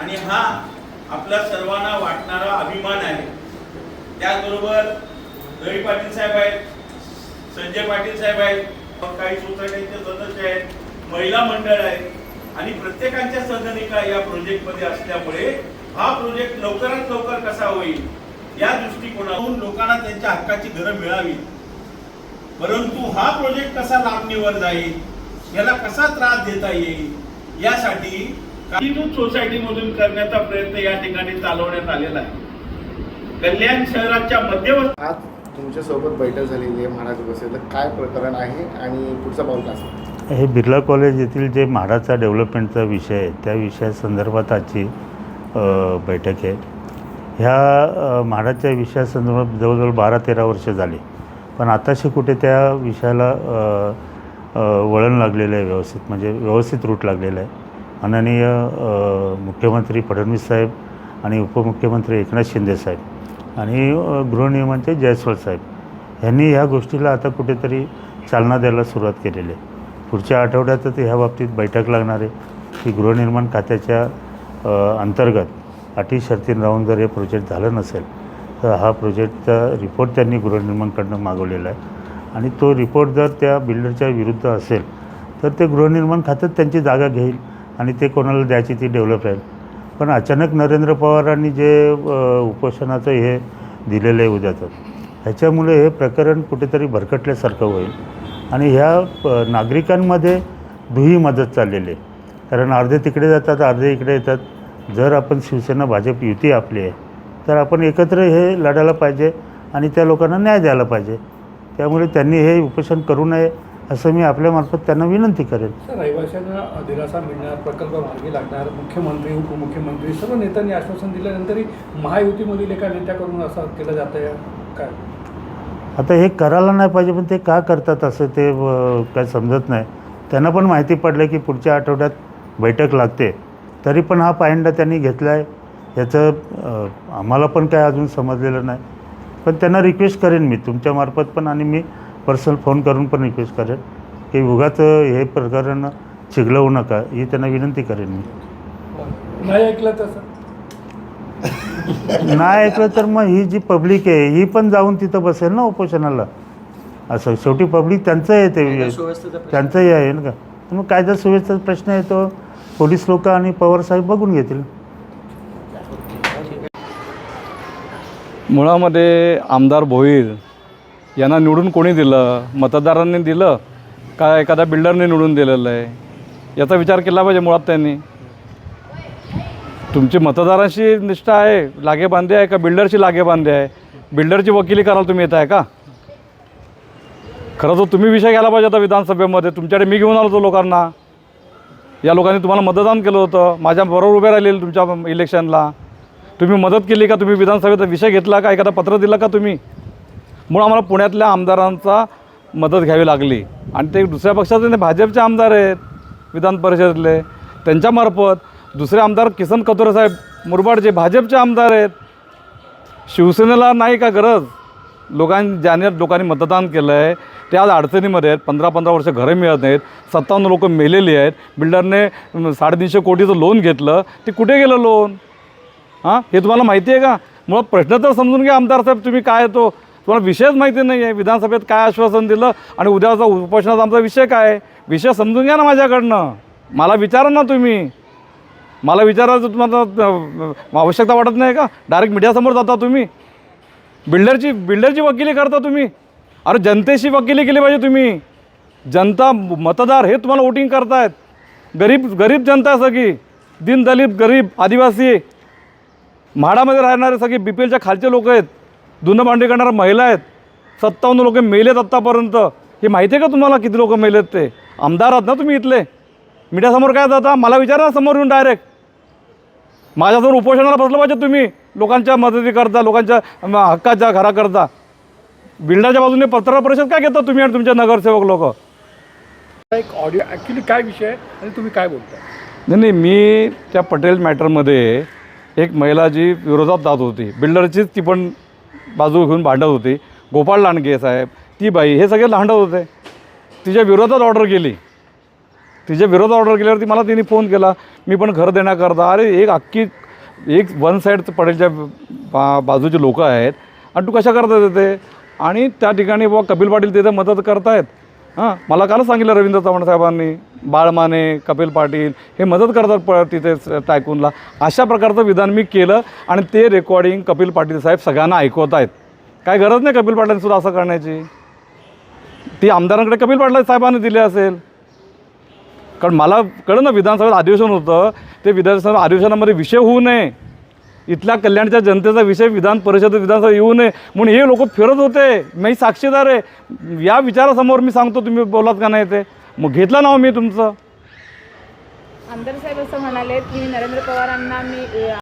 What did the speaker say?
आणि हा आपला सर्वांना वाटणारा अभिमान आहे. त्याचबरोबर रवी पाटील साहेब आहेत संजय पाटील साहेब आहेत काही सोसायटीचे सदस्य आहेत महिला मंडळ आहे आणि प्रत्येकांच्या संघनिका या प्रोजेक्टमध्ये असल्यामुळे हा प्रोजेक्ट लवकरात लवकर कसा होईल या दृष्टिकोनातून लोकांना त्यांच्या हक्काची घरं मिळावी. परंतु हा प्रोजेक्ट कसा लांबणीवर जाईल याला कसा त्रास देता येईल यासाठी काहीतून सोसायटीमधून करण्याचा प्रयत्न या ठिकाणी चालवण्यात आलेला आहे. कल्याण शहराच्या मध्यवर्ती आज तुमच्यासोबत बैठक झालेली आहे महाराज बसेल. काय प्रकरण आहे आणि पुढचा पाऊल काय? हे बिर्ला कॉलेज येथील जे म्हाडाचा डेव्हलपमेंटचा विषय आहे त्या विषयासंदर्भात आजची बैठक आहे. ह्या म्हाडाच्या विषयासंदर्भात जवळजवळ बारा तेरा वर्ष झाली. पण आताशी कुठे त्या विषयाला वळण लागलेलं आहे व्यवस्थित म्हणजे व्यवस्थित रूट लागलेलं आहे. माननीय मुख्यमंत्री फडणवीस साहेब आणि उपमुख्यमंत्री एकनाथ शिंदे साहेब आणि अ, गृहनिर्माणचे जयस्वाल साहेब यांनी ह्या गोष्टीला आता कुठेतरी चालना द्यायला सुरुवात केलेली आहे. पुढच्या आठवड्यातच ह्या बाबतीत बैठक लागणार आहे की गृहनिर्माण खात्याच्या अंतर्गत अटी शर्तीन राहून जर हे प्रोजेक्ट झालं नसेल तर हा प्रोजेक्टचा रिपोर्ट त्यांनी गृहनिर्माणकडनं मागवलेला आहे. आणि तो रिपोर्ट जर त्या बिल्डरच्या विरुद्ध असेल तर ते गृहनिर्माण खात्यात त्यांची जागा घेईल. आणि ते कोणाला द्यायची ती डेव्हलप राहील. पण अचानक नरेंद्र पवारांनी जे उपोषणाचं हे दिलेलं आहे उद्याचं ह्याच्यामुळे हे प्रकरण कुठेतरी भरकटल्यासारखं होईल. आणि ह्या प- नागरिकांमध्ये दुही मदत चाललेली आहे. कारण अर्धे तिकडे जातात अर्धे इकडे येतात. जर आपण शिवसेना भाजप युती आपली आहे तर आपण एकत्र हे लढायला पाहिजे आणि त्या लोकांना न्याय द्यायला पाहिजे. त्यामुळे त्यांनी हे उपोषण करू नये. असं मी आपल्यामार्फत त्यांना विनंती करेन सर रहिवाशांना दिलासा मिळणार प्रकल्प मार्गी लागणार मुख्यमंत्री उपमुख्यमंत्री सर्व नेत्यांनी आश्वासन दिल्यानंतरही महायुतीमधील एका नेत्याकडून असं केलं जातं आहे काय? आता हे करायला नाही पाहिजे पण ते का करतात असं ते काय समजत नाही. त्यांना पण माहिती पडलं की पुढच्या आठवड्यात बैठक लागते. तरी पण हा पायंडा त्यांनी घेतला आहे याचं आम्हाला पण काय अजून समजलेलं नाही. पण त्यांना रिक्वेस्ट करेन मी तुमच्यामार्फत पण आणि मी पर्सनल फोन करून पण रिक्वेस्ट करेन की उगाच हे प्रकरण चिघलवू नका ही त्यांना विनंती करेन मी. नाही ऐकलं तसं नाही ऐकलं तर मग ही जी पब्लिक आहे ही पण जाऊन तिथं बसेल ना उपोषणाला. असं शेवटी पब्लिक त्यांचं आहे ते त्यांचंही आहे ना का? तर मग कायदा सुव्यवस्थेचा प्रश्न आहे तो पोलीस लोक आणि पवार साहेब बघून घेतील. मुळामध्ये आमदार भोईर यांना निवडून कोणी दिलं? मतदारांनी दिलं? का एखाद्या बिल्डरने निवडून दिलेलं आहे? याचा विचार केला पाहिजे मुळात त्यांनी. तुमची मतदारांशी निष्ठा आहे लागेबांधे आहे का? बिल्डरशी लागेबांधे आहे? बिल्डरची वकिली करायला तुम्ही येत आहे का? खरं तर तुम्ही विषय घ्यायला पाहिजे होता विधानसभेमध्ये. तुमच्याकडे मी घेऊन आलो होतो लोकांना. या लोकांनी तुम्हाला मतदान केलं होतं. माझ्या बरोबर उभे राहिलेले तुमच्या इलेक्शनला. तुम्ही मदत केली का? तुम्ही विधानसभेचा विषय घेतला का? एखादा पत्र दिलं का तुम्ही? म्हणून आम्हाला पुण्यातल्या आमदारांचा मदत घ्यावी लागली. आणि ते दुसऱ्या पक्षाचे नाही, भाजपचे आमदार आहेत विधान परिषदेतले त्यांच्यामार्फत दुसरे आमदार किसन कथोरे साहेब मुरबाडचे भाजपचे आमदार आहेत शिवसेनेला नाही का गरज? लोकां ज्याने लोकांनी मतदान केलं आहे ते आज अडचणीमध्ये आहेत. पंधरा पंधरा वर्ष घरं मिळत नाहीत. सत्तावन्न लोकं मेलेली आहेत. बिल्डरने साडेतीनशे कोटीचं लोन घेतलं. ते कुठे गेलं लोन? हां? हे तुम्हाला माहिती आहे का? मुळात प्रश्न तर समजून घ्या आमदार साहेब तुम्ही काय तो? तुम्हाला विषयच माहिती नाही आहे विधानसभेत काय आश्वासन दिलं आणि उद्याचा उपोषणाचा आमचा विषय काय आहे? विषय समजून घ्या ना माझ्याकडनं. मला विचारा ना तुम्ही. मला विचारायचं तुम्हाला आवश्यकता वाटत नाही का? डायरेक्ट मीडियासमोर जाता तुम्ही. बिल्डरची बिल्डरची वकिली करता तुम्ही. अरे जनतेशी वकिली केली पाहिजे तुम्ही. जनता मतदार हे तुम्हाला वोटिंग करतायत. गरीब गरीब जनता आहे सगळी. दीनदलित गरीब आदिवासी. म्हाडामध्ये राहणारे सगळे बी पी एलच्या खालचे लोक आहेत. धुणं भांडी करणाऱ्या महिला आहेत. सत्तावन्न लोक मेलेत आत्तापर्यंत हे माहिती आहे का तुम्हाला किती लोक मेलेत ते? आमदार आहात ना तुम्ही इथले? मीडियासमोर काय जाता? मला विचारा ना समोर येऊन डायरेक्ट माझ्यासमोर उपोषणाला बसलं पाहिजे तुम्ही. लोकांच्या मदती करता लोकांच्या हक्काच्या घराकरता बिल्डरच्या बाजूने पत्रकार परिषद काय घेता तुम्ही आणि तुमचे नगरसेवक लोक? एक ऑडिओ ॲक्च्युली काय विषय आणि तुम्ही काय बोलताय? नाही नाही मी त्या पटेल मॅटरमध्ये एक महिला जी विरोधात जात होती. बिल्डरचीच ती पण बाजू घेऊन भांडत होती. गोपाळ लांडगे साहेब ती बाई हे सगळे लांडत होते. तिच्या विरोधात ऑर्डर केली. तिच्या विरोधात ऑर्डर केल्यावरती मला तिने फोन केला. मी पण घर देण्याकरता अरे एक अख्खी एक वन साईड पडेलच्या बा बाजूचे लोकं आहेत. आणि तू कशा करता तिथे आणि त्या ठिकाणी बाबा कपिल पाटील तिथे मदत करतायत. हां मला कालच सांगितलं रवींद्र चव्हाण साहेबांनी बाळ माने कपिल पाटील हे मदत करतात प तिथे टायकूनला. अशा प्रकारचं विधान मी केलं आणि ते रेकॉर्डिंग कपिल पाटील साहेब सगळ्यांना ऐकवत आहेत. काय गरज नाही कपिल पाटीलसुद्धा असं करण्याची. ती आमदारांकडे कपिल पाटील साहेबांनी दिली असेल. कारण मला कळलं ना विधानसभेत अधिवेशन होतं. ते विधानसभा अधिवेशनामध्ये विषय होऊ नये. इथल्या कल्याणच्या जनतेचा विषय विधान परिषद विधानसभा येऊ नये म्हणून हे लोक फिरत होते. मी साक्षीदार आहे. या विचारासमोर मी सांगतो तुम्ही बोलात का नाही ते. मग घेतलं नाव मी तुमचं? आमदार साहेब असं म्हणाले की नरेंद्र पवारांना मी